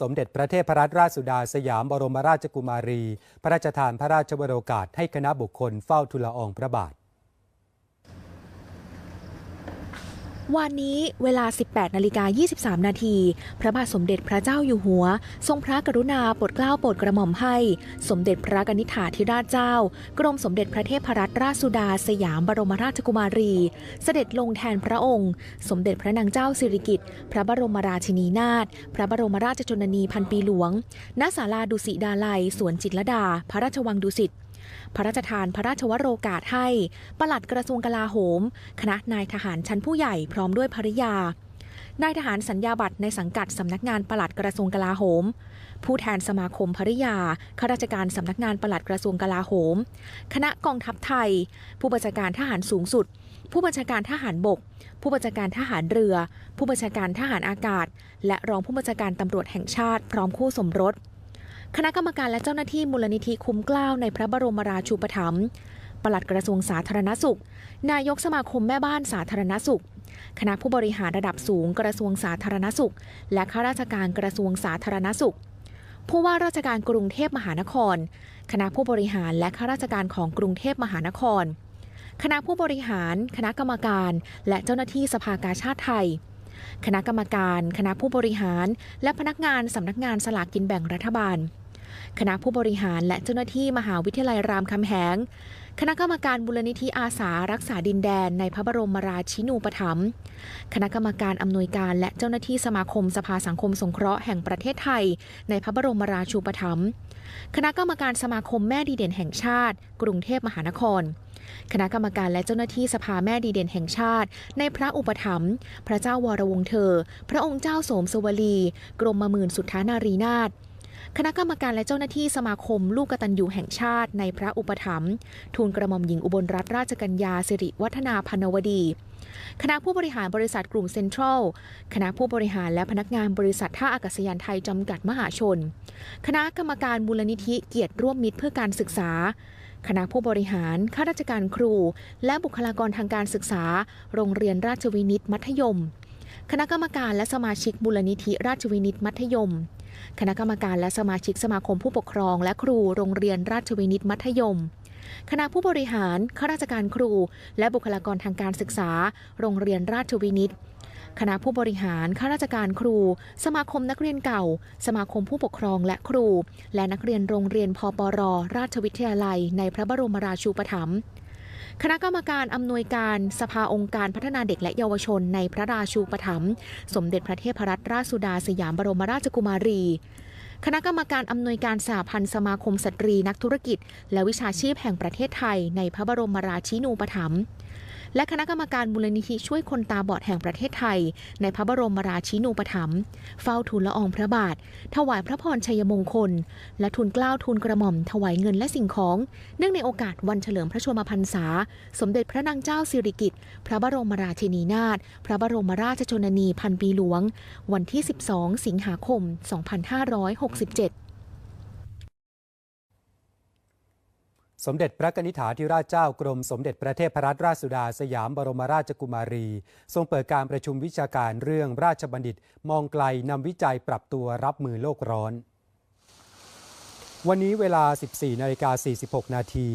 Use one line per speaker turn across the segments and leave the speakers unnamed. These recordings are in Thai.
สมเด็จพระเทพรัตนราชสุดาสยามบรมราชกุมารี พระราชทานพระราชวโรกาสให้คณะบุคคลเฝ้าทูลละอองพระบาท
วันนี้เวลา 18นาฬิกา23 นาที พระบาทสมเด็จพระเจ้าอยู่หัว ทรงพระกรุณาโปรดเกล้าโปรดกระหม่อมให้ สมเด็จพระกนิษฐาธิราชเจ้า กรมสมเด็จพระเทพรัตนราชสุดาสยามบรมราชกุมารี เสด็จลงแทนพระองค์ สมเด็จพระนางเจ้าสิริกิติ์ พระบรมราชินีนาถ พระบรมราชชนนีพันปีหลวง ณ ศาลาดุสิดาลัย สวนจิตรลดา พระราชวังดุสิต พระราชทานพระราชวโรกาสให้ปลัดกระทรวงกลาโหม คณะนายทหารชั้นผู้ใหญ่พร้อมด้วยภริยานายทหารสัญญาบัตรในสังกัดสำนักงานปลัดกระทรวงกลาโหม ผู้แทนสมาคมภริยาข้าราชการสำนักงานปลัดกระทรวงกลาโหม คณะกองทัพไทย ผู้บัญชาการทหารสูงสุด ผู้บัญชาการทหารบก ผู้บัญชาการทหารเรือ ผู้บัญชาการทหารอากาศ และรองผู้บัญชาการตำรวจแห่งชาติพร้อมคู่สมรส คณะกรรมการและเจ้าหน้าที่มูลนิธิคุ้มกล้าวในพระบรมราชูปถัมภ์ปลัดกระทรวงสาธารณสุข นายกสมาคมแม่บ้านสาธารณสุข คณะผู้บริหารระดับสูงกระทรวงสาธารณสุข และข้าราชการกระทรวงสาธารณสุข ผู้ว่าราชการกรุงเทพมหานคร คณะผู้บริหารและข้าราชการของกรุงเทพมหานคร คณะผู้บริหาร คณะกรรมการ และเจ้าหน้าที่สภากาชาติไทย คณะกรรมการ คณะผู้บริหาร และพนักงานสำนักงานสลากกินแบ่งรัฐบาล คณะผู้บริหารและเจ้าหน้าที่มหาวิทยาลัยรามคำแหง คณะกรรมการมูลนิธิอาสารักษาดินแดนในพระบรมราชินูปถัมภ์คณะกรรมการอำนวยการและเจ้าหน้าที่สมาคมสภาสังคมสงเคราะห์แห่งประเทศไทย ในพระบรมราชูปถัมภ์คณะกรรมการสมาคมแม่ดีเด่นแห่งชาติ กรุงเทพมหานคร คณะกรรมการและเจ้าหน้าที่สภาแม่ดีเด่นแห่งชาติ ในพระอุปถัมภ์พระเจ้าวรวงเธอ พระองค์เจ้าโสมสวลี กรมมมื่นสุทธานารีนาถ คณะกรรมการและเจ้าหน้าที่สมาคม ลูกกตัญญูแห่งชาติในพระอุปถัมภ์ทูลกระหม่อมหญิงอุบลรัตนราชกัญญาสิริวัฒนาพันวดี คณะผู้บริหารบริษัทกลุ่มเซ็นทรัล คณะผู้บริหารและพนักงานบริษัทท่าอากาศยานไทยจำกัดมหาชน คณะกรรมการมูลนิธิเกียรติร่วมมิตรเพื่อการศึกษา คณะผู้บริหาร ข้าราชการครู และบุคลากรทางการศึกษา โรงเรียนราชวินิตมัธยม คณะกรรมการและสมาชิกมูลนิธิราชวินิตมัธยม คณะกรรมการและสมาชิกสมาคมผู้ปกครอง และครูโรงเรียนราชวินิตมัธยม คณะผู้บริหารข้าราชการครู และบุคลากรทางการศึกษา โรงเรียนราชวินิตคณะผู้บริหาร ข้าราชการครู สมาคมนักเรียนเก่า สมาคมผู้ปกครองและครู และนักเรียนโรงเรียนพปร ราชวิทยาลัย ในพระบรมราชูปถัมภ์ คณะกรรมการอำนวยการสภาองค์การพัฒนาเด็กและเยาวชนในพระราชูปถัมภ์สมเด็จพระเทพรัตนราชสุดาสยามบรมราชกุมารี คณะกรรมการอำนวยการสหพันธ์สมาคมสตรีนักธุรกิจ และวิชาชีพแห่งประเทศไทยในพระบรมราชินูปถัมภ์ และคณะกรรมการมูลนิธิช่วยคนตาบอดแห่งประเทศไทย ในพระบรมราชินูปถัมภ์เฝ้าทูลละอองพระบาท ถวายพระพรชัยมงคล และทูลเกล้าทูลกระหม่อมถวายเงินและสิ่งของ เนื่องในโอกาสวันเฉลิมพระชนมพรรษา สมเด็จพระนางเจ้าสิริกิติ์พระบรมราชินีนาถพระบรมราชชนนีพันปีหลวง วันที่ 12 สิงหาคม 2567
สมเด็จพระนิษฐาธิราชเจ้ากรมสมเด็จพระเทพรัตนราชสุดาสยามบรมราชกุมารี ทรงเปิดการประชุมวิชาการเรื่องราชบัณฑิต มองไกลนำวิจัยปรับตัวรับมือโลกร้อน วันนี้เวลา 14นาฬิกา46 นาที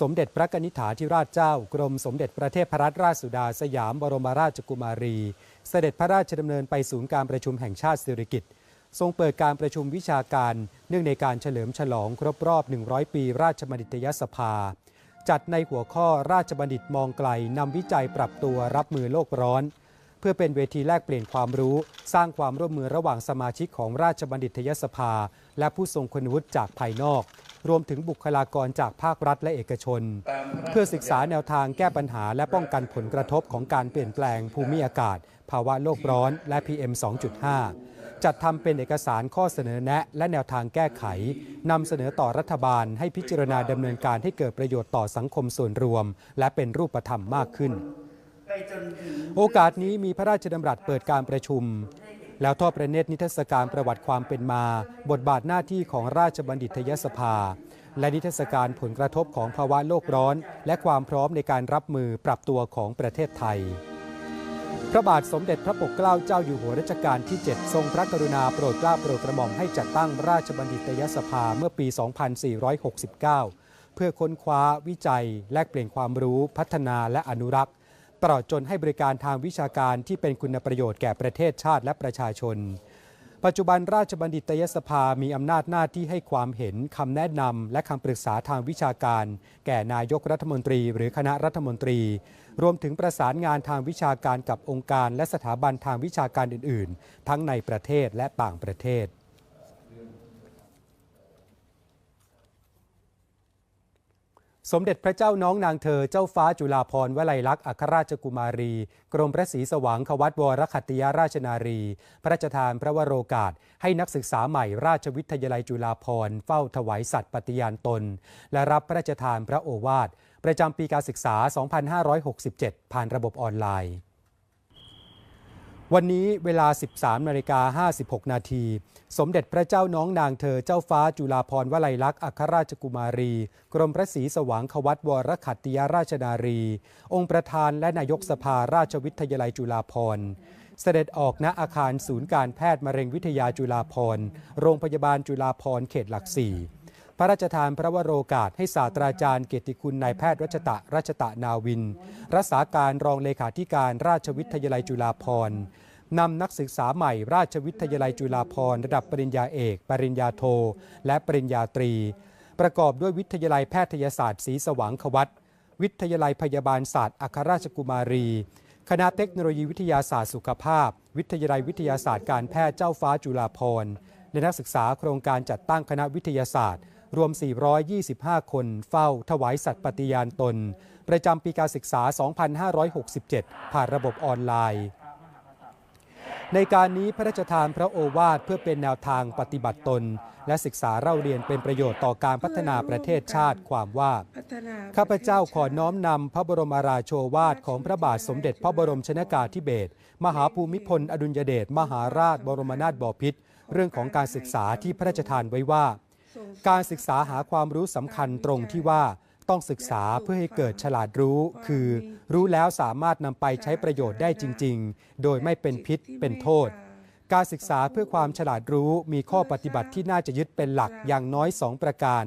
สมเด็จพระนิษฐาธิราชเจ้ากรมสมเด็จพระเทพรัตนราชสุดาสยามบรมราชกุมารี เสด็จพระราชดำเนินไปศูนย์การประชุมแห่งชาติสิริกิติ์ ทรงเปิดการประชุมวิชาการ เนื่องในการเฉลิมฉลองครบรอบ 100 ปี ราชบัณฑิตยสภา จัดในหัวข้อราชบัณฑิตมองไกลนำวิจัยปรับตัวรับมือโลกร้อน เพื่อเป็นเวทีแลกเปลี่ยนความรู้ สร้างความร่วมมือระหว่างสมาชิกของราชบัณฑิตยสภา และผู้ทรงคุณวุฒิจากภายนอก รวมถึงบุคลากรจากภาครัฐและเอกชน เพื่อศึกษาแนวทางแก้ปัญหาและป้องกันผลกระทบของการเปลี่ยนแปลงภูมิอากาศ ภาวะโลกร้อนและ PM 2.5 จัดทำเป็นเอกสารข้อเสนอแนะและแนวทางแก้ไขนำเสนอต่อรัฐบาลให้พิจารณาดำเนินการให้เกิดประโยชน์ต่อสังคมส่วนรวม และเป็นรูปธรรมมากขึ้น โอกาสนี้มีพระราชดำรัสเปิดการประชุม แล้วทอดพระเนตรนิทรรศการประวัติความเป็นมา บทบาทหน้าที่ของราชบัณฑิตยสภา และนิทรรศการผลกระทบของภาวะโลกร้อน และความพร้อมในการรับมือปรับตัวของประเทศไทย พระบาทสมเด็จพระปกเกล้าเจ้าอยู่หัวรัชกาลที่ 7 ทรงพระกรุณาโปรดเกล้าโปรดกระหม่อมให้จัดตั้งราชบัณฑิตยสภาเมื่อปี 2469 เพื่อค้นคว้าวิจัย แลกเปลี่ยนความรู้ พัฒนาและอนุรักษ์ ตลอดจนให้บริการทางวิชาการที่เป็นคุณประโยชน์แก่ประเทศชาติและประชาชน ปัจจุบันราชบัณฑิตยสภามีอำนาจหน้าที่ให้ความเห็นคำแนะนำและคำปรึกษาทางวิชาการ แก่นายกรัฐมนตรี หรือคณะรัฐมนตรี รวมถึงประสานงานทางวิชาการกับองค์การ และสถาบันทางวิชาการอื่น ๆ ทั้งในประเทศและต่างประเทศ สมเด็จพระเจ้าน้องนางเธอเจ้าฟ้าจุฬาภรณ์วลัยลักษณ์อัครราชกุมารี กรมพระศรีสว่างควัตวรคัตติยราชนารี พระราชทานพระวโรกาส ให้นักศึกษาใหม่ราชวิทยาลัยจุฬาภรณ์เฝ้าถวายสัตย์ปฏิญาณตน และรับพระราชทานพระโอวาท ประจำปีการศึกษา 2567 ผ่านระบบออนไลน์ วันนี้เวลา 13นาฬิกา56 นาที สมเด็จพระเจ้าน้องนางเธอเจ้าฟ้าจุฬาภรณ์วลัยลักษณ์อัครราชกุมารี กรมพระศรีสว่างควัตวรขัตติยราชนารี องค์ประธานและนายกสภาราชวิทยาลัยจุฬาภรณ์เสด็จออกณอาคารศูนย์การแพทย์มะเร็งวิทยาจุฬาภรณ์โรงพยาบาลจุฬาภรณ์เขตหลักสี่พระราชทานพระวโรกาสให้ศาสตราจารย์เกียรติคุณนายแพทย์รัชตะรัชตะนาวิน รักษาการรองเลขาธิการราชวิทยาลัยจุฬาภรณ์ นำนักศึกษาใหม่ราชวิทยาลัยจุฬาภรณ์ระดับปริญญาเอก ปริญญาโท และปริญญาตรี ประกอบด้วยวิทยาลัยแพทยศาสตร์ศรีสว่างควัตวิทยาลัยพยาบาลศาสตร์อัครราชกุมารี คณะเทคโนโลยีวิทยาศาสตร์สุขภาพ วิทยาลัยวิทยาศาสตร์การแพทย์เจ้าฟ้าจุฬาภรณ์และนักศึกษาโครงการจัดตั้งคณะวิทยาศาสตร์ รวม 425 คนเฝ้า ถวายสัตย์ปฏิญาณตน ประจำปีการศึกษา 2567 ผ่านระบบออนไลน์ ในการนี้พระราชทานพระโอวาทเพื่อเป็นแนวทางปฏิบัติตน และศึกษาเล่าเรียนเป็นประโยชน์ต่อการพัฒนาประเทศชาติความว่า ข้าพเจ้าขอน้อมนำพระบรมราโชวาทของพระบาทสมเด็จพระบรมชนากาธิเบศรมหาภูมิพลอดุลยเดชมหาราชบรมนาถบพิตรเรื่องของการศึกษาที่พระราชทานไว้ว่า การศึกษาหาความรู้สำคัญตรงที่ว่า ต้องศึกษาเพื่อให้เกิดฉลาดรู้ คือรู้แล้วสามารถนำไปใช้ประโยชน์ได้จริง ๆ โดยไม่เป็นพิษเป็นโทษ การศึกษาเพื่อความฉลาดรู้มีข้อปฏิบัติที่น่าจะยึดเป็นหลักอย่างน้อย 2 ประการ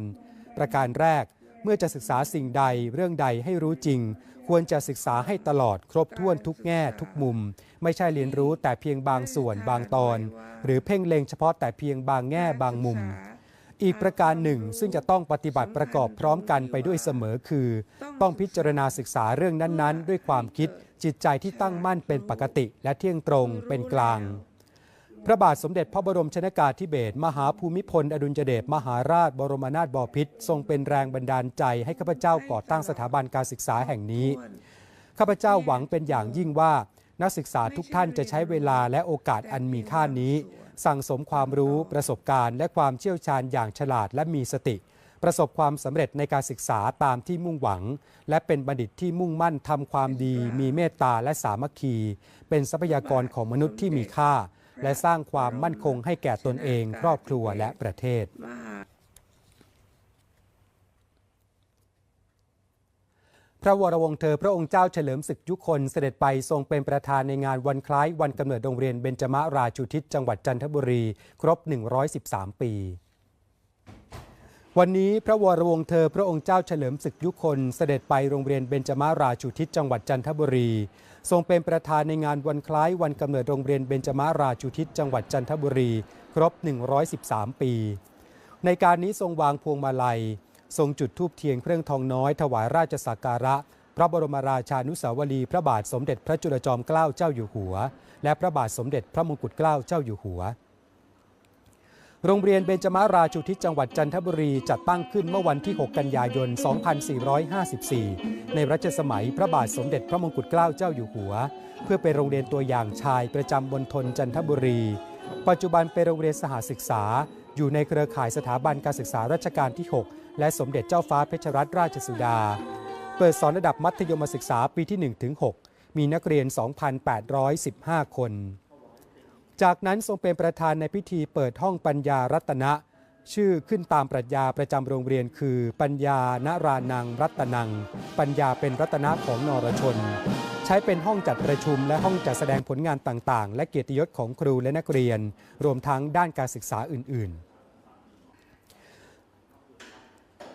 ประการแรก เมื่อจะศึกษาสิ่งใดเรื่องใดให้รู้จริง ควรจะศึกษาให้ตลอดครบถ้วนทุกแง่ทุกมุม ไม่ใช่เรียนรู้แต่เพียงบางส่วนบางตอน หรือเพ่งเล็งเฉพาะแต่เพียงบางแง่บางมุม อีกประการหนึ่ง ซึ่งจะต้องปฏิบัติประกอบพร้อมกันไปด้วยเสมอคือ ต้องพิจารณาศึกษาเรื่องนั้นๆ ด้วยความคิดจิตใจที่ตั้งมั่นเป็นปกติและเที่ยงตรงเป็นกลาง พระบาทสมเด็จพระบรมชนากาธิเบศรมหาภูมิพล อดุลยเดชมหาราชบรมนาถบพิตรทรงเป็นแรงบันดาลใจให้ข้าพเจ้าก่อตั้งสถาบันการศึกษาแห่งนี้ข้าพเจ้าหวังเป็นอย่างยิ่งว่า นักศึกษาทุกท่านจะใช้เวลาและโอกาสอันมีค่านี้ สั่งสมความรู้ประสบการณ์ และความเชี่ยวชาญอย่างฉลาดและมีสติ ประสบความสำเร็จในการศึกษาตามที่มุ่งหวัง และเป็นบัณฑิตที่มุ่งมั่นทำความดี มีเมตตาและสามัคคี เป็นทรัพยากรของมนุษย์ที่มีค่า และสร้างความมั่นคงให้แก่ตนเอง ครอบครัวและประเทศ ระวรวงศ์เธอพระองค์เจ้าเฉลิมศึกยุคนเสด็จไปทรงเป็นประธานในงานวันคล้ายวันกำเนิดโรงเรียนเบญจมราชูทิศจังหวัดจันทบุรี ครบ 113 ปีวันนี้พระวรวงศ์เธอพระองค์เจ้าเฉลิมศึกยุคนเสด็จไปโรงเรียนเบญจมาราชูทิศจังหวัดจันทบุรี ทรงเป็นประธานในงานวันคล้ายวันกำเนิดโรงเรียนเบญจมาราชูทิศจังหวัดจันทบุรี ครบ 113 ปี ในการนี้ทรงวางพวงมาลัย ทรงจุดธูปเทียนเครื่องทองน้อยถวายราชสักการะ พระบรมราชานุสาวรีพระบาทสมเด็จพระจุลจอมเกล้าเจ้าอยู่หัว และพระบาทสมเด็จพระมงกุฎเกล้าเจ้าอยู่หัว โรงเรียนเบญจมาราชูทิศจังหวัดจันทบุรีจัดตั้งขึ้นเมื่อวันที่ 6 กันยายน 2454 ในรัชสมัยพระบาทสมเด็จพระมงกุฎเกล้าเจ้าอยู่หัว เพื่อเป็นโรงเรียนตัวอย่างชายประจำบนทนจันทบุรี ปัจจุบันเป็นโรงเรียนสหศึกษา อยู่ในเครือข่ายสถาบันการศึกษารัชกาลที่ 6 และสมเด็จเจ้าฟ้าเพชรรัตนราชสุดา เปิดสอนระดับมัธยมศึกษาปีที่1ถึง6มีนักเรียน 2,815 คน จากนั้นทรงเป็นประธานในพิธีเปิดห้องปัญญารัตนะ ชื่อขึ้นตามปรัชญาประจำโรงเรียนคือ ปัญญานารานังรัตนัง ปัญญาเป็นรัตนะของนรชน ใช้เป็นห้องจัดประชุมและห้องจัดแสดงผลงานต่างๆ และเกียรติยศของครูและนักเรียน รวมทั้งด้านการศึกษาอื่น ๆ